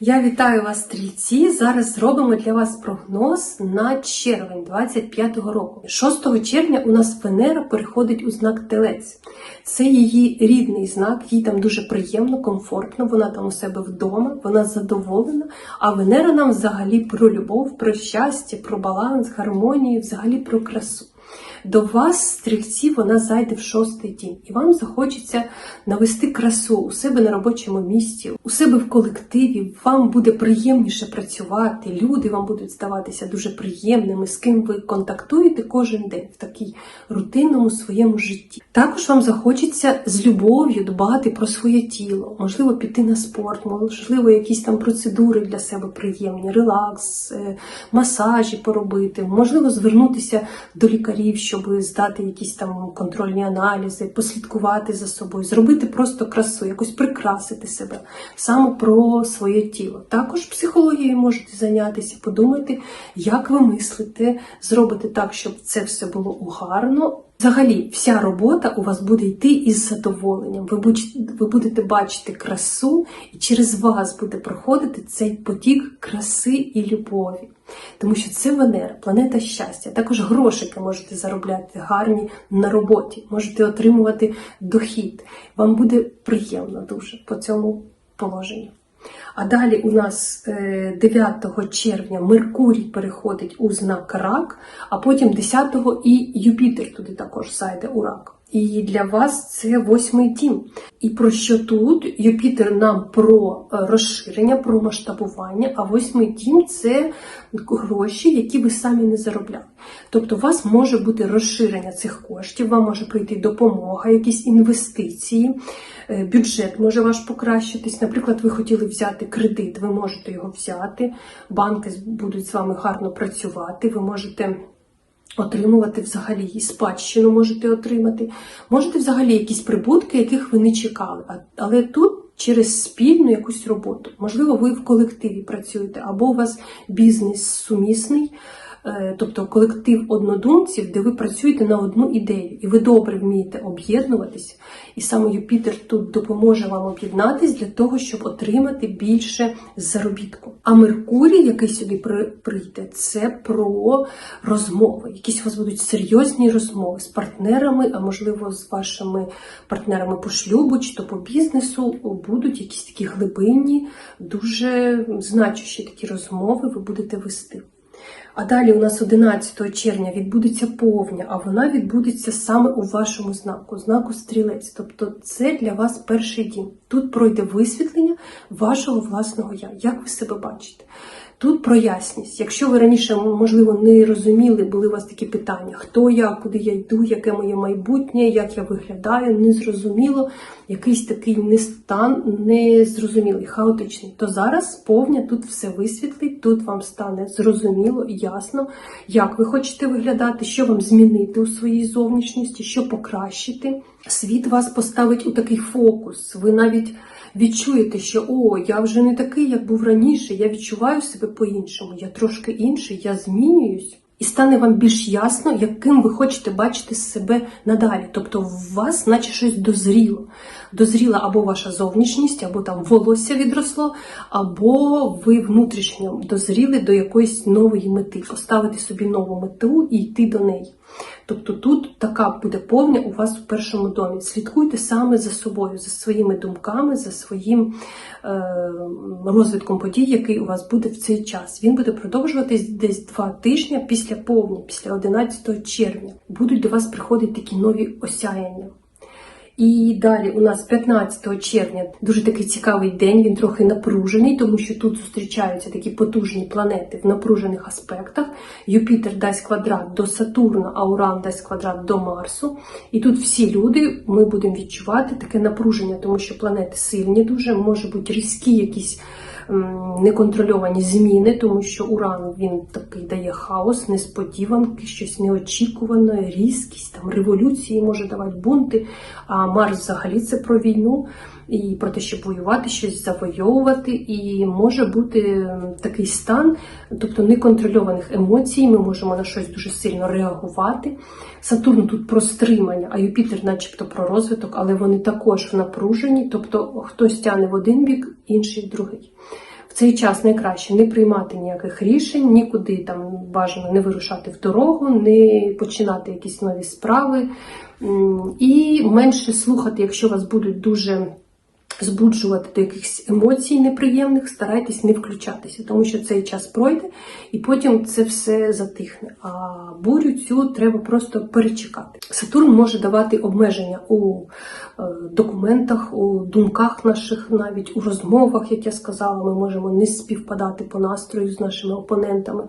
Я вітаю вас, стрільці. Зараз зробимо для вас прогноз на червень 25-го року. 6 червня у нас Венера переходить у знак Телець. Це її рідний знак, їй там дуже приємно, комфортно, вона там у себе вдома, вона задоволена. А Венера нам взагалі про любов, про щастя, про баланс, гармонію, взагалі про красу. До вас, стрільці, вона зайде в шостий дім, і вам захочеться навести красу у себе на робочому місці, у себе в колективі. Вам буде приємніше працювати. Люди вам будуть здаватися дуже приємними, з ким ви контактуєте кожен день в такій рутинному своєму житті. Також вам захочеться з любов'ю дбати про своє тіло, можливо, піти на спорт, можливо, якісь там процедури для себе приємні, релакс, е, масажі поробити, можливо, звернутися до лікарів, щоб здати якісь там контрольні аналізи, послідкувати за собою, зробити просто красу, якось прикрасити себе саме про своє тіло. Також психологією можете зайнятися, подумати, як ви мислите, зробити так, щоб це все було гарно. Взагалі, вся робота у вас буде йти із задоволенням. Ви ви будете бачити красу, і через вас буде проходити цей потік краси і любові. Тому що це Венера, планета щастя. Також грошики можете заробляти гарні на роботі, можете отримувати дохід. Вам буде приємно дуже по цьому положенню. А далі у нас е, 9 червня Меркурій переходить у знак рак, а потім 10-го і Юпітер туди також зайде у рак. І для вас це восьмий дім. І про що тут? Юпітер нам про е, розширення, про масштабування, а восьмий дім це гроші, які ви самі не заробляли. Тобто, у вас може бути розширення цих коштів, вам може прийти допомога, якісь інвестиції, е, бюджет може ваш покращитись. Наприклад, ви хотіли взяти кредит, ви можете його взяти, банки будуть з вами гарно працювати, ви можете. Отримувати взагалі і спадщину можете отримати. Можете взагалі якісь прибутки, яких ви не чекали. Але тут через спільну якусь роботу. Можливо, ви в колективі працюєте, або у вас бізнес сумісний, тобто колектив однодумців, де ви працюєте на одну ідею, і ви добре вмієте об'єднуватись. І саме Юпітер тут допоможе вам об'єднатись для того, щоб отримати більше заробітку. А Меркурій, який сюди при- прийде, це про розмови. Якісь у вас будуть серйозні розмови з партнерами, а можливо, з вашими партнерами по шлюбу чи то по бізнесу будуть якісь такі глибинні, дуже значущі такі розмови ви будете вести. А далі у нас 11 червня відбудеться повня, а вона відбудеться саме у вашому знаку, знаку стрілець. Тобто це для вас перший дім. Тут пройде висвітлення вашого власного я. Як ви себе бачите? Тут про ясність. Якщо ви раніше, можливо, не розуміли, були у вас такі питання: хто я, куди я йду, яке моє майбутнє, як я виглядаю, незрозуміло, якийсь такий нестан, незрозумілий, хаотичний. То зараз повня тут все висвітлить, тут вам стане зрозуміло і ясно, як ви хочете виглядати, що вам змінити у своїй зовнішності, що покращити. Світ вас поставить у такий фокус. Ви навіть відчуєте, що о, я вже не такий, як був раніше, я відчуваю себе по-іншому, я трошки інший, я змінююсь. І стане вам більш ясно, яким ви хочете бачити себе надалі. Тобто у вас, наче щось дозріло. Дозріла або ваша зовнішність, або там волосся відросло, або ви внутрішньо дозріли до якоїсь нової мети, поставити собі нову мету і йти до неї. Тобто тут така буде повня у вас у першому домі. Слідкуйте саме за собою, за своїми думками, за своїм е, розвитком подій, який у вас буде в цей час. Він буде продовжуватись десь два тижні після повні, після 11 червня. Будуть до вас приходити такі нові осяяння. І далі у нас 15 червня дуже такий цікавий день, він трохи напружений, тому що тут зустрічаються такі потужні планети в напружених аспектах. Юпітер дасть квадрат до Сатурна, а Уран дасть квадрат до Марсу. І тут всі люди ми будемо відчувати таке напруження, тому що планети сильні дуже, може бути різкі якісь неконтрольовані зміни, тому що Уран він такий дає хаос, несподіванки, щось неочікуване, різкість, там революції може давати бунти. А Марс взагалі це про війну і про те, щоб воювати, щось завойовувати. І може бути такий стан, тобто неконтрольованих емоцій. Ми можемо на щось дуже сильно реагувати. Сатурн тут про стримання, а Юпітер, начебто, про розвиток, але вони також в напруженні, тобто хтось тягне в один бік, інший другий. В цей час найкраще не приймати ніяких рішень, нікуди там бажано не вирушати в дорогу, не починати якісь нові справи і менше слухати, якщо вас будуть дуже збуджувати до якихось емоцій неприємних, старайтесь не включатися, тому що цей час пройде і потім це все затихне. А бурю цю треба просто перечекати. Сатурн може давати обмеження у е, документах, у думках наших, навіть у розмовах, як я сказала, ми можемо не співпадати по настрою з нашими опонентами.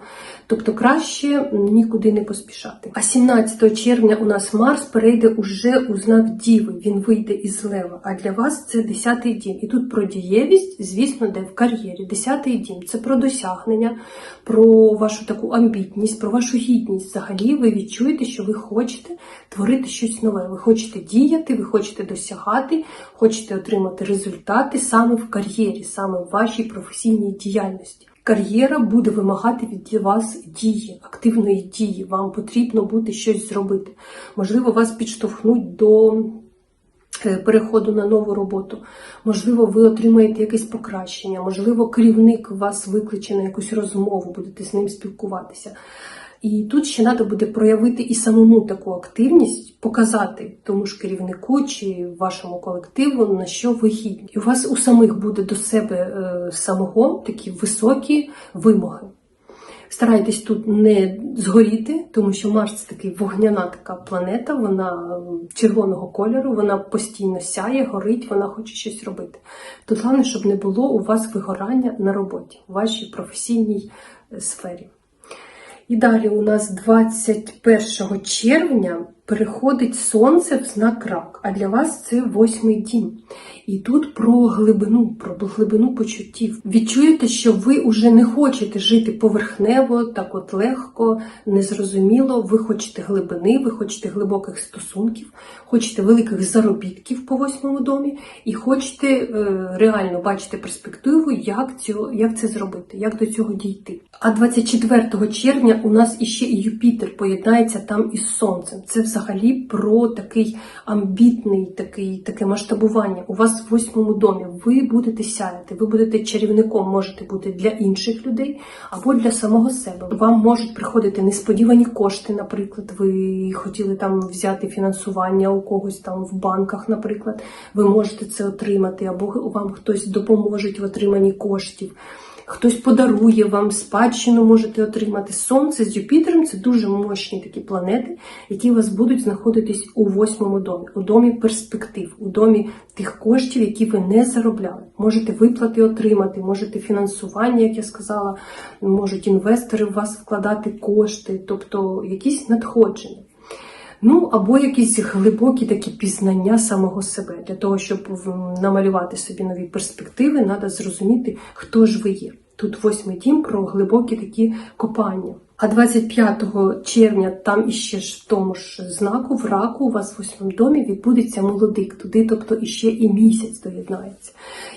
Тобто краще нікуди не поспішати. А 17 червня у нас Марс перейде уже у знак Діви. Він вийде із Лева. А для вас це 10-й дім. І тут про дієвість, звісно, де в кар'єрі. 10-й дім це про досягнення, про вашу таку амбітність, про вашу гідність. Взагалі, ви відчуєте, що ви хочете творити щось нове. Ви хочете діяти, ви хочете досягати, хочете отримати результати саме в кар'єрі, саме в вашій професійній діяльності. Кар'єра буде вимагати від вас дії, активної дії. Вам потрібно буде щось зробити. Можливо, вас підштовхнуть до переходу на нову роботу. Можливо, ви отримаєте якесь покращення, можливо, керівник вас викличе на якусь розмову, будете з ним спілкуватися. І тут ще треба буде проявити і самому таку активність, показати тому ж керівнику чи вашому колективу, на що ви гідні. І у вас у самих буде до себе е, самого такі високі вимоги. Старайтесь тут не згоріти, тому що Марс це такий вогняна така планета, вона червоного кольору, вона постійно сяє, горить, вона хоче щось робити. Тут головне, щоб не було у вас вигорання на роботі, в вашій професійній е, сфері. І далі у нас 21 червня переходить сонце в знак рак, а для вас це восьмий дім. І тут про глибину, про глибину почуттів. Відчуєте, що ви вже не хочете жити поверхнево, так от легко, незрозуміло. Ви хочете глибини, ви хочете глибоких стосунків, хочете великих заробітків по восьмому домі, і хочете е, реально бачити перспективу, як, цього, як це зробити, як до цього дійти. А 24 червня у нас іще і Юпітер поєднається там із Сонцем. Це взагалі про такий амбітний, такий, таке масштабування. У вас в восьмому домі ви будете сяяти, ви будете чарівником, можете бути для інших людей або для самого себе. Вам можуть приходити несподівані кошти, наприклад, ви хотіли там взяти фінансування у когось там в банках, наприклад. Ви можете це отримати, або вам хтось допоможе в отриманні коштів. Хтось подарує вам спадщину, можете отримати сонце з Юпітером. Це дуже мощні такі планети, які у вас будуть знаходитись у восьмому домі, у домі перспектив, у домі тих коштів, які ви не заробляли. Можете виплати отримати, можете фінансування, як я сказала, можуть інвестори в вас вкладати кошти, тобто якісь надходження. Ну, або якісь глибокі такі пізнання самого себе. Для того, щоб намалювати собі нові перспективи, треба зрозуміти, хто ж ви є. Тут восьмий дім про глибокі такі копання. А 25 червня там іще ж в тому ж знаку, в раку, у вас в восьмому домі відбудеться молодик. Туди, тобто іще і місяць доєднається.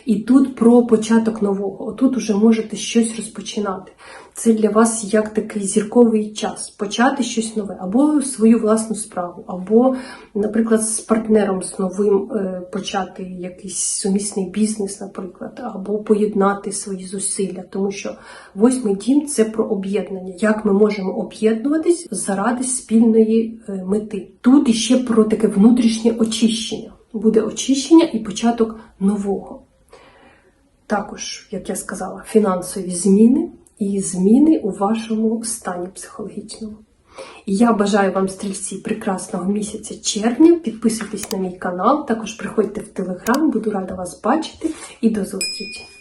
І тут про початок нового. Отут уже можете щось розпочинати. Це для вас як такий зірковий час почати щось нове, або свою власну справу, або, наприклад, з партнером з новим е, почати якийсь сумісний бізнес, наприклад, або поєднати свої зусилля, тому що восьмий дім це про об'єднання, як ми можемо об'єднуватись заради спільної е, мети. Тут іще про таке внутрішнє очищення. Буде очищення і початок нового. Також, як я сказала, фінансові зміни і зміни у вашому стані психологічному. Я бажаю вам, стрільці, прекрасного місяця червня. Підписуйтесь на мій канал, також приходьте в телеграм, буду рада вас бачити і до зустрічі!